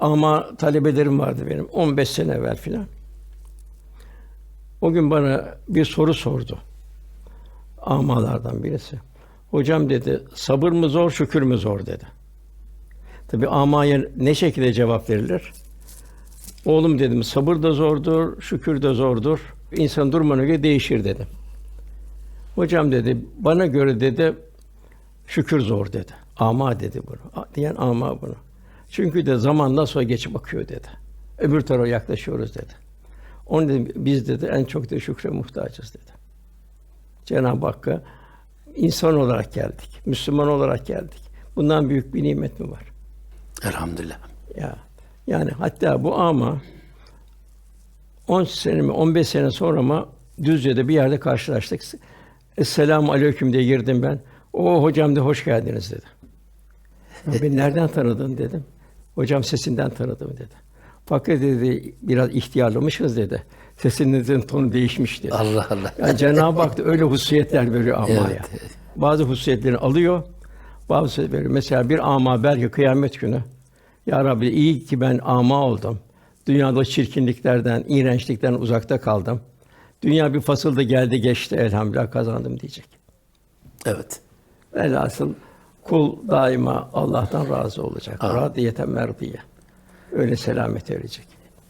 Ama talebelerim vardı benim 15 sene evvel filan. O gün bana bir soru sordu. Amalardan birisi. Hocam dedi, sabır mı zor, şükür mü zor dedi. Tabii amaya ne şekilde cevap verilir? Oğlum dedim, sabır da zordur, şükür de zordur. İnsan durumuna göre değişir dedim. Hocam dedi, bana göre dedi, şükür zor dedi. Ama dedi bunu. Diyen ama bunu. Çünkü de zaman nasıl geçip akıyor dedi. Öbür tarafa yaklaşıyoruz dedi. Onun dedim, biz dedi en çok da şükre muhtacız dedi. Cenab-ı Hakk'a insan olarak geldik, Müslüman olarak geldik. Bundan büyük bir nimet mi var? Elhamdülillah. Ya yani hatta bu ama 10 sene mi 15 sene sonra mı Düzce'de bir yerde karşılaştık. Esselamu aleyküm diye girdim ben. O hocam de hoş geldiniz dedi. Ya beni nereden tanıdın dedim. Hocam sesinden tanıdım dedi. Fakat dedi biraz ihtiyarlamışsınız dedi. Sesinizin tonu değişmiş dedi. Allah Allah. Yani Cenab-ı Hak da öyle hususiyetler veriyor amaya. Evet, evet. Bazı hususiyetleri alıyor, bazı veriyor. Mesela bir ama belki kıyamet günü, Ya Rabbi iyi ki ben ama oldum. Dünyada çirkinliklerden, iğrençlikten uzakta kaldım. Dünya bir fasılda geldi geçti elhamdülillah kazandım diyecek. Evet. Velhasıl kul daima Allah'tan razı olacak. Radiyeten merdiye. Öyle selamet erecek.